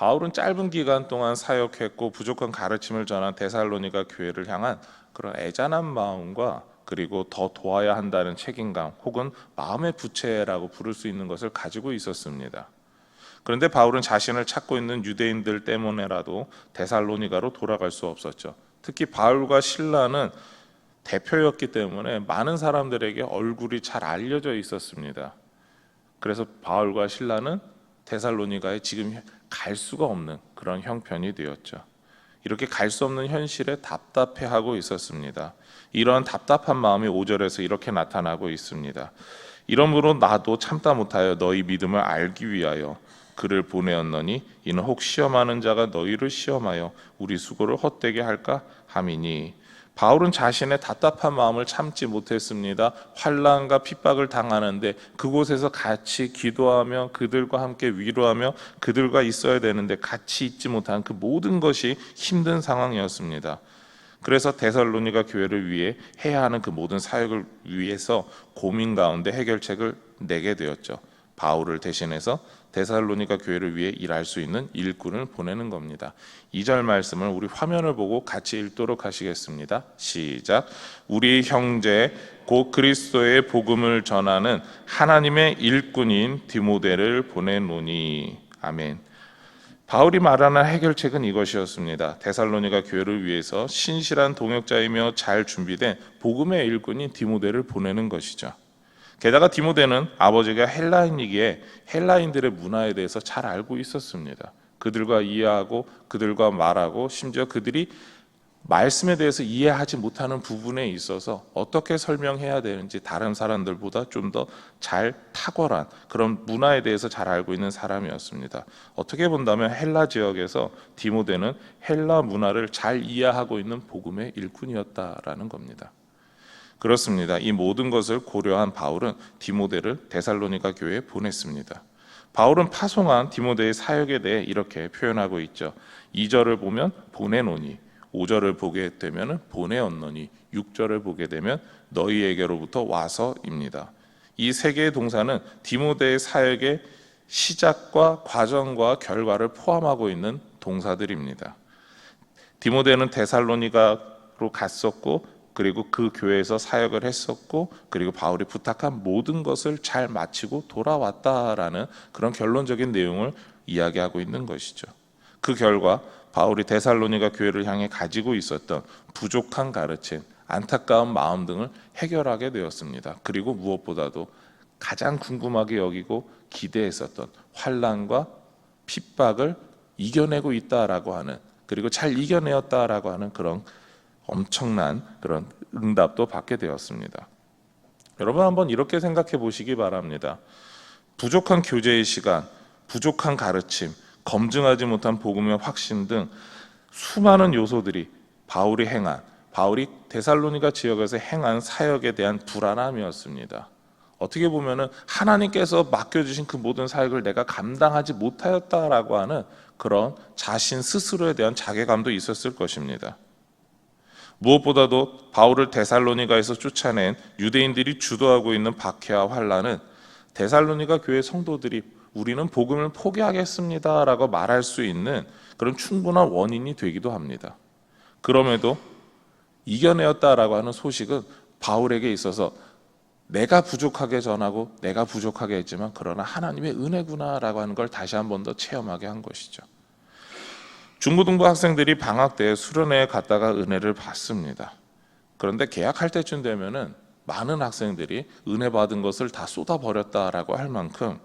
바울은 짧은 기간 동안 사역했고 부족한 가르침을 전한 데살로니가 교회를 향한 그런 애잔한 마음과 그리고 더 도와야 한다는 책임감 혹은 마음의 부채라고 부를 수 있는 것을 가지고 있었습니다. 그런데 바울은 자신을 찾고 있는 유대인들 때문에라도 데살로니가로 돌아갈 수 없었죠. 특히 바울과 신라는 대표였기 때문에 많은 사람들에게 얼굴이 잘 알려져 있었습니다. 그래서 바울과 신라는 데살로니가에 지금 갈 수가 없는 그런 형편이 되었죠. 이렇게 갈 수 없는 현실에 답답해하고 있었습니다. 이러한 답답한 마음이 5절에서 이렇게 나타나고 있습니다. 이러므로 나도 참다 못하여 너희 믿음을 알기 위하여 그를 보내었노니 이는 혹 시험하는 자가 너희를 시험하여 우리 수고를 헛되게 할까 함이니 바울은 자신의 답답한 마음을 참지 못했습니다. 환란과 핍박을 당하는데 그곳에서 같이 기도하며 그들과 함께 위로하며 그들과 있어야 되는데 같이 있지 못한 그 모든 것이 힘든 상황이었습니다. 그래서 데살로니가 교회를 위해 해야 하는 그 모든 사역을 위해서 고민 가운데 해결책을 내게 되었죠. 바울을 대신해서 데살로니가 교회를 위해 일할 수 있는 일꾼을 보내는 겁니다. 2절 말씀을 우리 화면을 보고 같이 읽도록 하시겠습니다. 시작. 우리 형제 곧 그리스도의 복음을 전하는 하나님의 일꾼인 디모데를 보내노니 아멘. 바울이 말하는 해결책은 이것이었습니다. 데살로니가 교회를 위해서 신실한 동역자이며 잘 준비된 복음의 일꾼인 디모데를 보내는 것이죠. 게다가 디모데는 아버지가 헬라인이기에 헬라인들의 문화에 대해서 잘 알고 있었습니다. 그들과 이해하고 그들과 말하고 심지어 그들이 말씀에 대해서 이해하지 못하는 부분에 있어서 어떻게 설명해야 되는지 다른 사람들보다 좀 더 잘 탁월한 그런 문화에 대해서 잘 알고 있는 사람이었습니다. 어떻게 본다면 헬라 지역에서 디모데는 헬라 문화를 잘 이해하고 있는 복음의 일꾼이었다라는 겁니다. 그렇습니다. 이 모든 것을 고려한 바울은 디모데를 데살로니가 교회에 보냈습니다. 바울은 파송한 디모데의 사역에 대해 이렇게 표현하고 있죠. 2절을 보면 보내노니 5절을 보게 되면 보내었노니 6절을 보게 되면 너희에게로부터 와서입니다. 이 세 개의 동사는 디모데의 사역의 시작과 과정과 결과를 포함하고 있는 동사들입니다. 디모데는 데살로니가로 갔었고 그리고 그 교회에서 사역을 했었고 그리고 바울이 부탁한 모든 것을 잘 마치고 돌아왔다라는 그런 결론적인 내용을 이야기하고 있는 것이죠. 그 결과 바울이 데살로니가 교회를 향해 가지고 있었던 부족한 가르침, 안타까운 마음 등을 해결하게 되었습니다. 그리고 무엇보다도 가장 궁금하게 여기고 기대했었던 환란과 핍박을 이겨내고 있다라고 하는 그리고 잘 이겨내었다라고 하는 그런 엄청난 그런 응답도 받게 되었습니다. 여러분 한번 이렇게 생각해 보시기 바랍니다. 부족한 교제의 시간, 부족한 가르침, 검증하지 못한 복음의 확신 등 수많은 요소들이 바울이 행한 바울이 데살로니가 지역에서 행한 사역에 대한 불안함이었습니다. 어떻게 보면은 하나님께서 맡겨주신 그 모든 사역을 내가 감당하지 못하였다라고 하는 그런 자신 스스로에 대한 자괴감도 있었을 것입니다. 무엇보다도 바울을 데살로니가에서 쫓아낸 유대인들이 주도하고 있는 박해와 환란은 데살로니가 교회 성도들이 우리는 복음을 포기하겠습니다라고 말할 수 있는 그런 충분한 원인이 되기도 합니다. 그럼에도 이겨내었다라고 하는 소식은 바울에게 있어서 내가 부족하게 전하고 내가 부족하게 했지만 그러나 하나님의 은혜구나라고 하는 걸 다시 한 번 더 체험하게 한 것이죠. 중고등부 학생들이 방학 때 수련회에 갔다가 은혜를 받습니다. 그런데 개학할 때쯤 되면은 많은 학생들이 은혜 받은 것을 다 쏟아 버렸다라고 할 만큼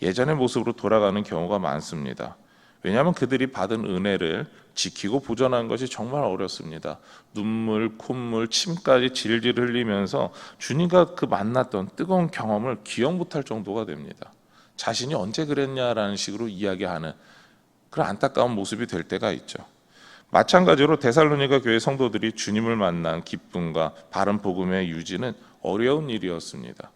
예전의 모습으로 돌아가는 경우가 많습니다. 왜냐하면 그들이 받은 은혜를 지키고 보존하는 것이 정말 어렵습니다. 눈물, 콧물, 침까지 질질 흘리면서 주님과 그 만났던 뜨거운 경험을 기억 못할 정도가 됩니다. 자신이 언제 그랬냐라는 식으로 이야기하는 그런 안타까운 모습이 될 때가 있죠. 마찬가지로 데살로니가 교회 성도들이 주님을 만난 기쁨과 바른 복음의 유지는 어려운 일이었습니다.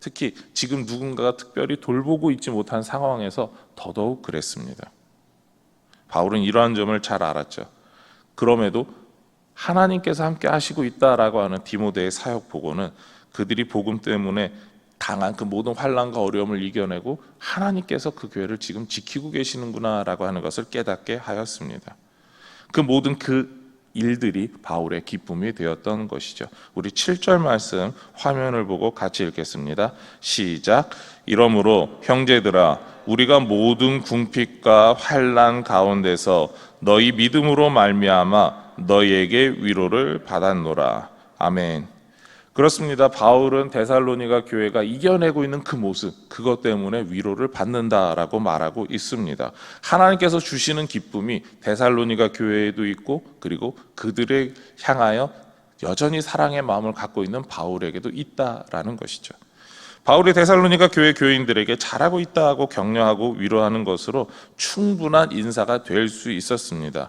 특히 지금 누군가가 특별히 돌보고 있지 못한 상황에서 더더욱 그랬습니다. 바울은 이러한 점을 잘 알았죠. 그럼에도 하나님께서 함께 하시고 있다라고 하는 디모데의 사역 보고는 그들이 복음 때문에 당한 그 모든 환란과 어려움을 이겨내고 하나님께서 그 교회를 지금 지키고 계시는구나라고 하는 것을 깨닫게 하였습니다. 그 모든 그 일들이 바울의 기쁨이 되었던 것이죠. 우리 7절 말씀 화면을 보고 같이 읽겠습니다. 시작. 이러므로 형제들아 우리가 모든 궁핍과 환난 가운데서 너희 믿음으로 말미암아 너희에게 위로를 받았노라. 아멘. 그렇습니다. 바울은 데살로니가 교회가 이겨내고 있는 그 모습, 그것 때문에 위로를 받는다라고 말하고 있습니다. 하나님께서 주시는 기쁨이 데살로니가 교회에도 있고, 그리고 그들을 향하여 여전히 사랑의 마음을 갖고 있는 바울에게도 있다라는 것이죠. 바울이 데살로니가 교회 교인들에게 잘하고 있다고 격려하고 위로하는 것으로 충분한 인사가 될 수 있었습니다.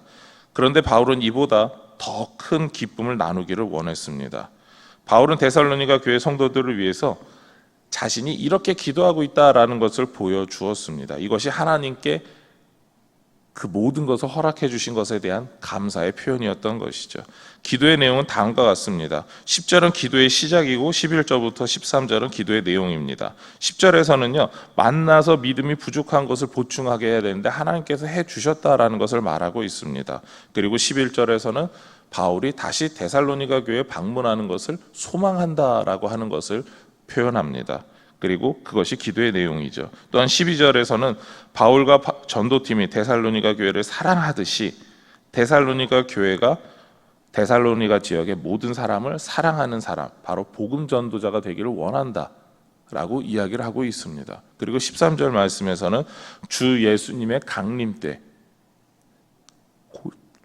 그런데 바울은 이보다 더 큰 기쁨을 나누기를 원했습니다. 바울은 데살로니가 교회 성도들을 위해서 자신이 이렇게 기도하고 있다라는 것을 보여주었습니다. 이것이 하나님께 그 모든 것을 허락해 주신 것에 대한 감사의 표현이었던 것이죠. 기도의 내용은 다음과 같습니다. 10절은 기도의 시작이고 11절부터 13절은 기도의 내용입니다. 10절에서는요. 만나서 믿음이 부족한 것을 보충하게 해야 되는데 하나님께서 해 주셨다라는 것을 말하고 있습니다. 그리고 11절에서는 바울이 다시 데살로니가 교회에 방문하는 것을 소망한다라고 하는 것을 표현합니다. 그리고 그것이 기도의 내용이죠. 또한 12절에서는 바울과 전도팀이 데살로니가 교회를 사랑하듯이 데살로니가 교회가 데살로니가 지역의 모든 사람을 사랑하는 사람, 바로 복음 전도자가 되기를 원한다. 라고 이야기를 하고 있습니다. 그리고 13절 말씀에서는 주 예수님의 강림 때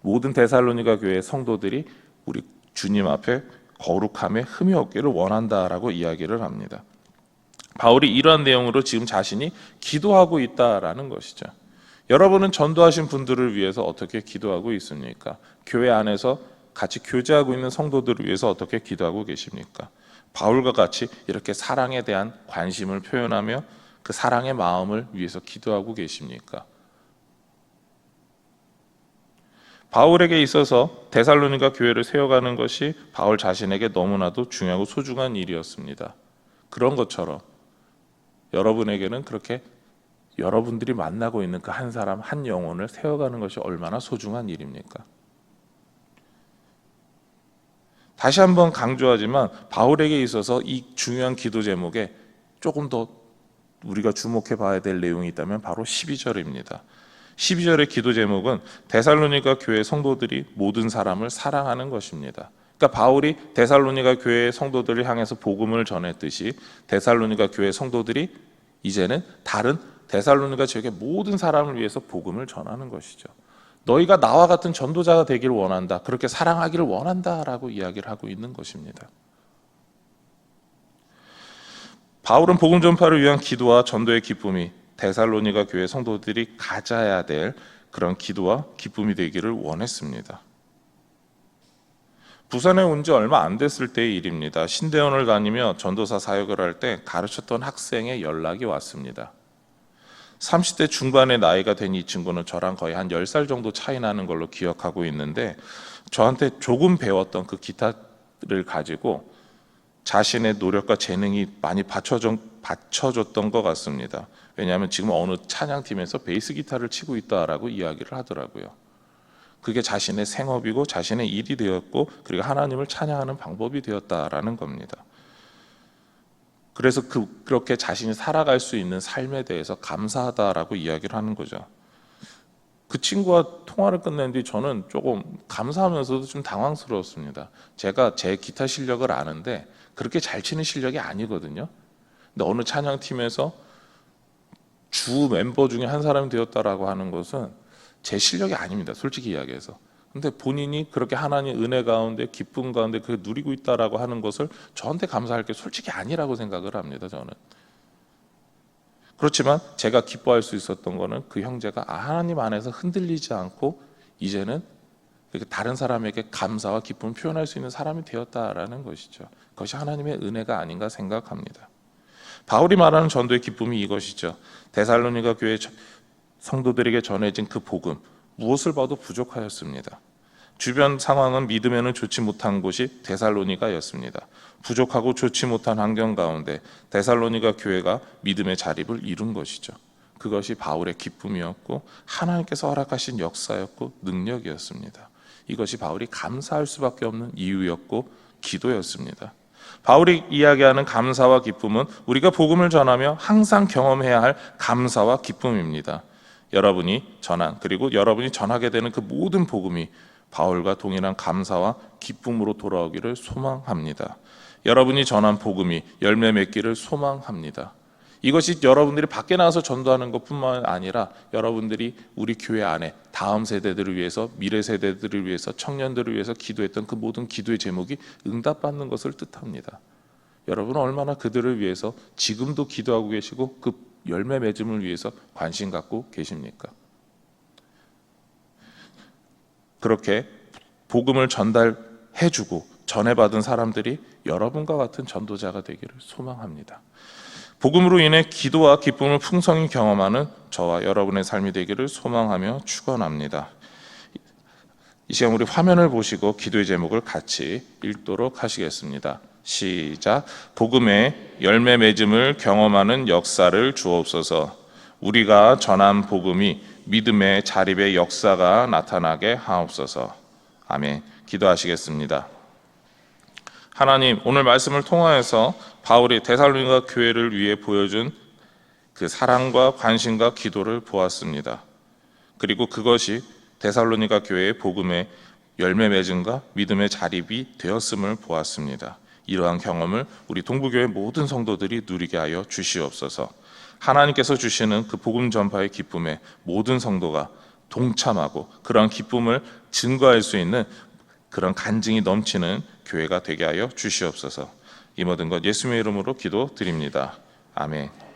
모든 데살로니가 교회 성도들이 우리 주님 앞에 거룩함에 흠이 없기를 원한다라고 이야기를 합니다. 바울이 이러한 내용으로 지금 자신이 기도하고 있다라는 것이죠. 여러분은 전도하신 분들을 위해서 어떻게 기도하고 있습니까? 교회 안에서 같이 교제하고 있는 성도들을 위해서 어떻게 기도하고 계십니까? 바울과 같이 이렇게 사랑에 대한 관심을 표현하며 그 사랑의 마음을 위해서 기도하고 계십니까? 바울에게 있어서 데살로니가 교회를 세워가는 것이 바울 자신에게 너무나도 중요하고 소중한 일이었습니다. 그런 것처럼 여러분에게는 그렇게 여러분들이 만나고 있는 그 한 사람 한 영혼을 세워가는 것이 얼마나 소중한 일입니까? 다시 한번 강조하지만 바울에게 있어서 이 중요한 기도 제목에 조금 더 우리가 주목해 봐야 될 내용이 있다면 바로 12절입니다. 12절의 기도 제목은 데살로니가 교회 성도들이 모든 사람을 사랑하는 것입니다. 그러니까 바울이 데살로니가 교회 성도들을 향해서 복음을 전했듯이 데살로니가 교회 성도들이 이제는 다른 데살로니가 지역의 모든 사람을 위해서 복음을 전하는 것이죠. 너희가 나와 같은 전도자가 되기를 원한다. 그렇게 사랑하기를 원한다라고 이야기를 하고 있는 것입니다. 바울은 복음 전파를 위한 기도와 전도의 기쁨이 데살로니가 교회 성도들이 가져야 될 그런 기도와 기쁨이 되기를 원했습니다. 부산에 온 지 얼마 안 됐을 때의 일입니다. 신대원을 다니며 전도사 사역을 할 때 가르쳤던 학생의 연락이 왔습니다. 30대 중반의 나이가 된 이 친구는 저랑 거의 한 10살 정도 차이 나는 걸로 기억하고 있는데 저한테 조금 배웠던 그 기타를 가지고 자신의 노력과 재능이 많이 받쳐줬던 것 같습니다. 왜냐하면 지금 어느 찬양팀에서 베이스 기타를 치고 있다라고 이야기를 하더라고요. 그게 자신의 생업이고 자신의 일이 되었고 그리고 하나님을 찬양하는 방법이 되었다라는 겁니다. 그래서 그, 그렇게 자신이 살아갈 수 있는 삶에 대해서 감사하다라고 이야기를 하는 거죠. 그 친구와 통화를 끝낸 뒤 저는 조금 감사하면서도 좀 당황스러웠습니다. 제가 제 기타 실력을 아는데 그렇게 잘 치는 실력이 아니거든요. 근데 어느 찬양팀에서 주 멤버 중에 한 사람이 되었다라고 하는 것은 제 실력이 아닙니다. 솔직히 이야기해서. 근데 본인이 그렇게 하나님 은혜 가운데 기쁨 가운데 그 누리고 있다라고 하는 것을 저한테 감사할 게 솔직히 아니라고 생각을 합니다. 저는. 그렇지만 제가 기뻐할 수 있었던 거는 그 형제가 아, 하나님 안에서 흔들리지 않고 이제는 다른 사람에게 감사와 기쁨을 표현할 수 있는 사람이 되었다라는 것이죠. 그것이 하나님의 은혜가 아닌가 생각합니다. 바울이 말하는 전도의 기쁨이 이것이죠. 데살로니가 교회 성도들에게 전해진 그 복음 무엇을 봐도 부족하였습니다. 주변 상황은 믿음에는 좋지 못한 곳이 데살로니가였습니다. 부족하고 좋지 못한 환경 가운데 데살로니가 교회가 믿음의 자립을 이룬 것이죠. 그것이 바울의 기쁨이었고 하나님께서 허락하신 역사였고 능력이었습니다. 이것이 바울이 감사할 수밖에 없는 이유였고 기도였습니다. 바울이 이야기하는 감사와 기쁨은 우리가 복음을 전하며 항상 경험해야 할 감사와 기쁨입니다. 여러분이 전한 그리고 여러분이 전하게 되는 그 모든 복음이 바울과 동일한 감사와 기쁨으로 돌아오기를 소망합니다. 여러분이 전한 복음이 열매 맺기를 소망합니다. 이것이 여러분들이 밖에 나가서 전도하는 것뿐만 아니라 여러분들이 우리 교회 안에 다음 세대들을 위해서 미래 세대들을 위해서 청년들을 위해서 기도했던 그 모든 기도의 제목이 응답받는 것을 뜻합니다. 여러분은 얼마나 그들을 위해서 지금도 기도하고 계시고 그 열매 맺음을 위해서 관심 갖고 계십니까? 그렇게 복음을 전달해주고 전해받은 사람들이 여러분과 같은 전도자가 되기를 소망합니다. 복음으로 인해 기도와 기쁨을 풍성히 경험하는 저와 여러분의 삶이 되기를 소망하며 축원합니다. 이 시간 우리 화면을 보시고 기도의 제목을 같이 읽도록 하시겠습니다. 시작. 복음의 열매 맺음을 경험하는 역사를 주옵소서. 우리가 전한 복음이 믿음의 자립의 역사가 나타나게 하옵소서. 아멘. 기도하시겠습니다. 하나님, 오늘 말씀을 통하여서 바울이 데살로니가 교회를 위해 보여준 그 사랑과 관심과 기도를 보았습니다. 그리고 그것이 데살로니가 교회의 복음의 열매 맺음과 믿음의 자립이 되었음을 보았습니다. 이러한 경험을 우리 동부교회 모든 성도들이 누리게 하여 주시옵소서. 하나님께서 주시는 그 복음 전파의 기쁨에 모든 성도가 동참하고 그런 기쁨을 증거할 수 있는 그런 간증이 넘치는 교회가 되게 하여 주시옵소서. 이 모든 것 예수님의 이름으로 기도드립니다. 아멘.